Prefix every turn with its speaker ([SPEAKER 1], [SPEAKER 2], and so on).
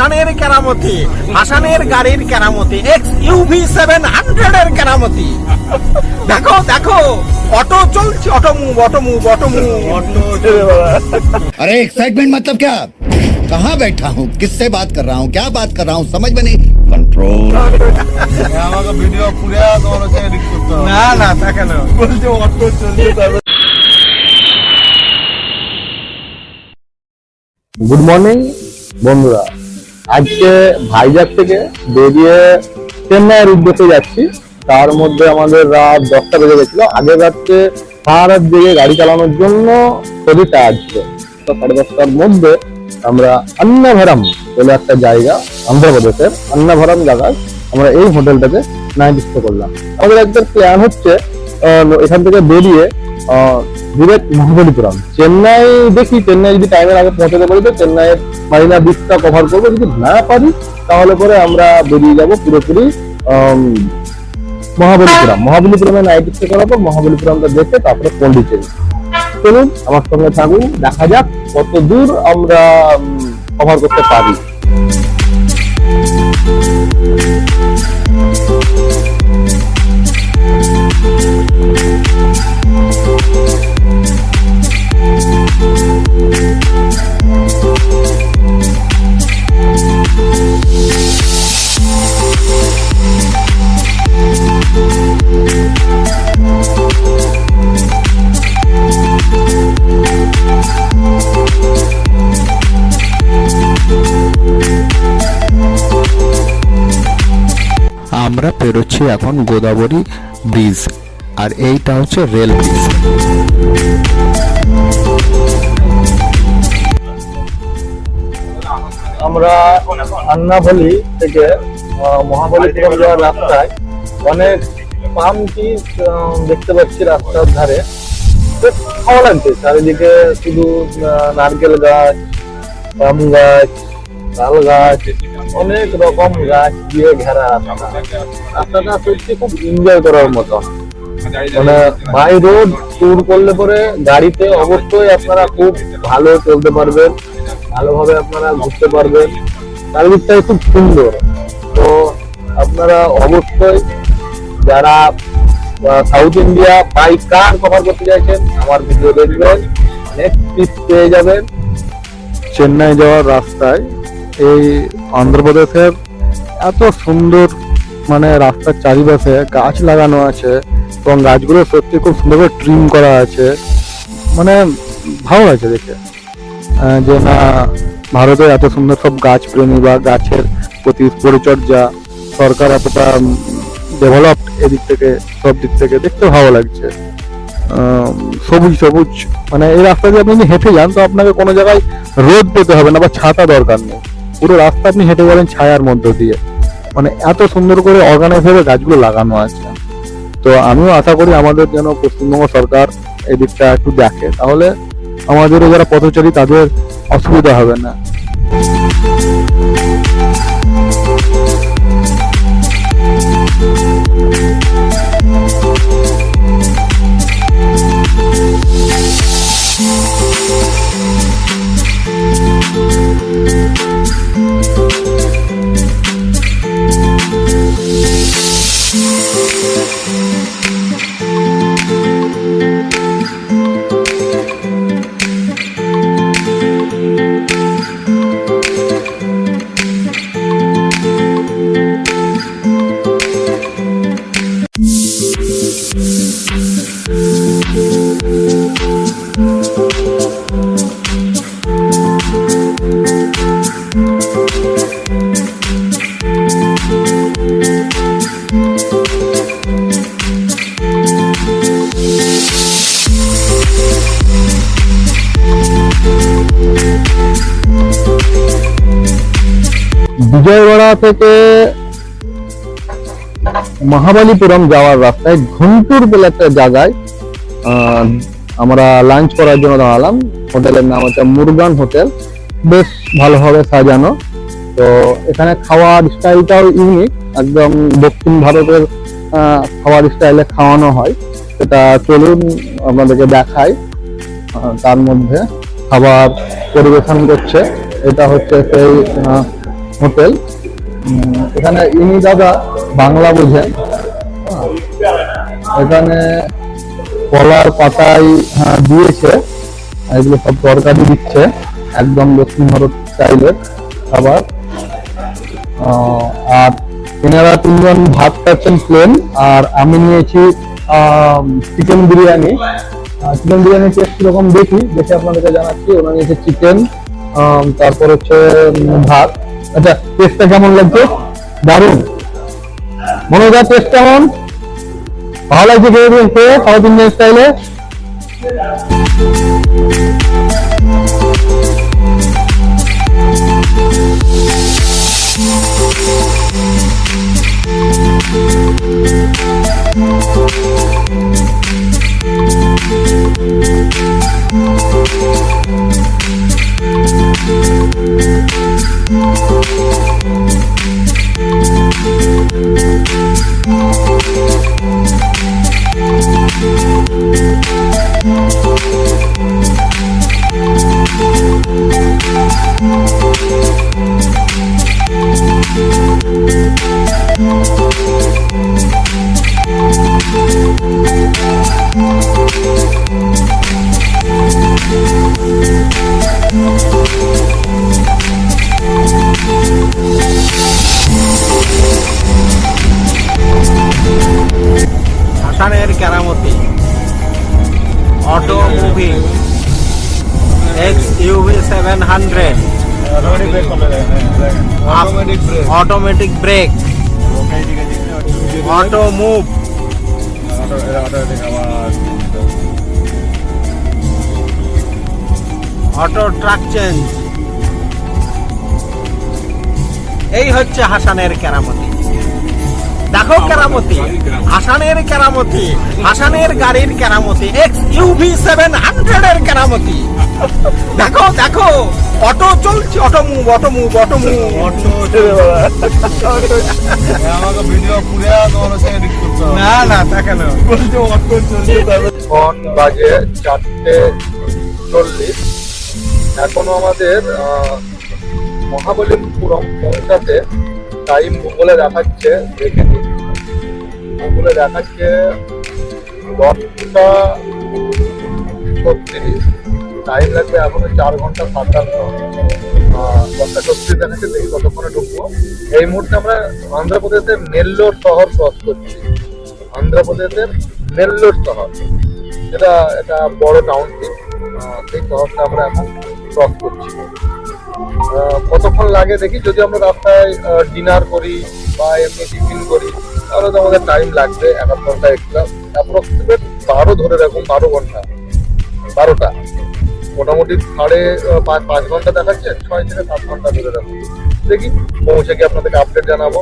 [SPEAKER 1] হাসানের কেরামতি হাসানের গাড়ির কেরামতি এক্স ইউভি সেভেন হান্ড্রেড এর কেরামতি দেখো দেখো অটো চলছে auto move auto move auto move
[SPEAKER 2] अरे एक्साइटमेंट मतलब क्या कहाँ बैठा हूँ किससे बात कर रहा हूँ क्या बात कर रहा हूँ समझ में नहीं कंट्रोल
[SPEAKER 3] আমাকে ভিডিও পুরে তোমার হচ্ছে এডিট করতে হবে
[SPEAKER 1] না না তা কেন
[SPEAKER 3] বলছে অটো চলছে তারপরে
[SPEAKER 4] গুড মর্নিং বন্ধুরা আজকে ভাইজাগ থেকে বেরিয়ে চেন্নাইয়ের উদ্দেশ্যে যাচ্ছি। তার মধ্যে আমাদের রাত দশটা বেজে গেছিল। আগের রাত্রে সারা দিকে গাড়ি চালানোর জন্য শরীরটা আসছে। তো সাড়ে দশটার মধ্যে আমরা আন্নাভরাম বলে একটা জায়গা, অন্ধ্রপ্রদেশের আন্নাভরাম জায়গায় আমরা এই হোটেলটাতে নাইট স্টে করলাম। আমাদের একটা প্ল্যান হচ্ছে এখান থেকে বেরিয়ে ডিরেক্ট মহাবলীপুরম। চেন্নাই দেখি, চেন্নাই যদি টাইমের আগে পৌঁছাতে পারি তো চেন্নাইয়ের মারিনা বিচটা কভার করব। যদি না পারি, তাহলে পরে আমরা বেরিয়ে যাব পুরোপুরি মহাবলীপুরম। মহাবলীপুরমে নাইট স্টে করার পর মহাবলীপুরমটা দেখে তারপরে পন্ডিচেরি চলুন, আমার সঙ্গে থাকুন, দেখা যাক কত দূর আমরা কভার করতে পারি।
[SPEAKER 5] আমরা পেরোচ্ছি এখন গোদাবরী ব্রিজ, আর এইটা হচ্ছে রেল ব্রিজ।
[SPEAKER 4] আমরা আন্নাভলি থেকে মহাবলীপুরম যাওয়ার রাস্তায় অনেক পাম টি দেখতে পাচ্ছি রাস্তার ধারে। ভালো লাগছে, চারিদিকে শুধু নারকেল গাছ পাম গাছ তাল গাছ, অনেক রকম গাছ দিয়ে ঘেরা রাস্তা রাস্তাটা সত্যি খুব এনজয় করার মতো। মানে বাই রোড ট্যুর করলে পরে গাড়িতে অবশ্যই আপনারা খুব ভালো চলতে পারবেন, ভালোভাবে আপনারা ঘুরতে পারবেন। চারিদিকটাই খুব সুন্দর। তো আপনারা অবশ্যই যারা south India by car cover করতে চাইছেন, আমার ভিডিও দেখবেন নেক্সট পেয়ে যাবেন। চেন্নাই যাওয়ার রাস্তায় এই অন্ধ্রপ্রদেশের এত সুন্দর মানে রাস্তার চারিপাশে গাছ লাগানো আছে এবং গাছগুলো সত্যি খুব সুন্দর করে ট্রিম করা আছে। মানে ভালো লাগছে দেখে। যে না, ভারতে এত সুন্দর সব গাছ প্রেমী বা গাছের প্রতি পরিচর্যা সরকার এতটা ডেভেলপড এদিক থেকে, সব দিক থেকে দেখতে ভালো লাগছে। সবুজ সবুজ মানে এই রাস্তা দিয়ে আপনি যদি হেঁটে যান তো আপনাকে কোনো জায়গায় রোদ পেতে হবে না বা ছাতা দরকার নেই। পুরো রাস্তা আপনি হেঁটে গেলেন ছায়ার মধ্য দিয়ে। মানে এত সুন্দর করে অর্গানাইজ ভাবে গাছগুলো লাগানো আছে। তো আমিও আশা করি আমাদের যেন পশ্চিমবঙ্গ সরকার এই দিকটা একটু দেখে। তাহলে আমাদেরও যারা পথচারী তাদের অসুবিধা হবে না। বিজয়ওয়াড়া থেকে মহাবালিপুরম যাওয়ার রাস্তায় ঘুন্টুর বলে একটা জায়গায় আমরা লাঞ্চ করার জন্য দাঁড়ালাম। হোটেলের নাম হচ্ছে মুরগান হোটেল। বেশ ভালোভাবে সাজানো। তো এখানে খাওয়ার স্টাইলটাও ইউনিক একদম দক্ষিণ ভারতের খাওয়ার স্টাইলে খাওয়ানো হয়। সেটা চলুন আপনাদেরকে দেখাই। তার মধ্যে খাবার পরিবেশন করছে। এটা হচ্ছে সেই হোটেল। এখানে ইনি দাদা বাংলা বোঝেন। এখানে কলার পাতায় হ্যাঁ, দিয়েছে। এগুলো সব তরকারি দিচ্ছে। একদম দক্ষিণ ভারত স্টাইলের খাবার। আর এনারা তিনজন ভাত পাচ্ছেন প্লেন আর আমি নিয়েছি chicken biryani. Chicken biryani taste কীরকম দেখি দেখে আপনাদেরকে জানাচ্ছি। ওরা নিয়েছে চিকেন তারপর হচ্ছে ভাত। আচ্ছা টেস্টটা কেমন লাগছে? দারুণ। মনে হয় টেস্ট কেমন ভালো লাগছে খেয়ে দিয়েছে সাউথ ইন্ডিয়ান স্টাইলে
[SPEAKER 1] হাসানের
[SPEAKER 3] UV X UV seven
[SPEAKER 1] hundred automatic
[SPEAKER 3] brake auto move
[SPEAKER 1] auto track change এই হচ্ছে হাসানের কেরামতি। দেখো কেরামতি। হাসানের কেরামতি, হাসানের গাড়ির কেরামতি, এক্স ইউভি সেভেন হান্ড্রেড এর কেরামতি। দেখো দেখো, অটো চলছে,
[SPEAKER 3] auto move auto move auto move
[SPEAKER 1] না না দেখে না।
[SPEAKER 3] বলছে অটো চলছে তাহলে
[SPEAKER 4] বাজে চারটে চল্লিশ। এখনও আমাদের মহাবলীপুরম পৌঁছাতে টাইম গুগলে দেখাচ্ছে, দেখে গুগলে দেখাচ্ছে দশটা ছত্রিশ। টাইম লাগবে এখনও চার ঘণ্টা সাতান্ন। দশটা ছত্রিশ দেখাচ্ছে দেখি কতক্ষণে ঢুকবো। এই মুহূর্তে আমরা অন্ধ্রপ্রদেশের নেল্লোর শহর ক্রস করছি। অন্ধ্রপ্রদেশের নেল্লোর শহর। এটা এটা বড় টাউনশিপ সেই শহরটা আমরা এখন ক্রস করছি। কতক্ষণ লাগে দেখি? যদি আমরা রাস্তায় ডিনার করি বা এমনি টিফিন করি, তাহলে তো আমাদের টাইম লাগবে, এক আধ ঘণ্টা এক্সট্রা অ্যাপ্রক্সিমেট বারো ধরে রাখুন, বারো ঘণ্টা। বারোটা। মোটামুটি সাড়ে পাঁচ পাঁচ ঘণ্টা দেখাচ্ছে, ছয় থেকে সাত ঘণ্টা ধরে রাখুন। দেখি, পৌঁছে গিয়ে আপনাদেরকে আপডেট জানাব।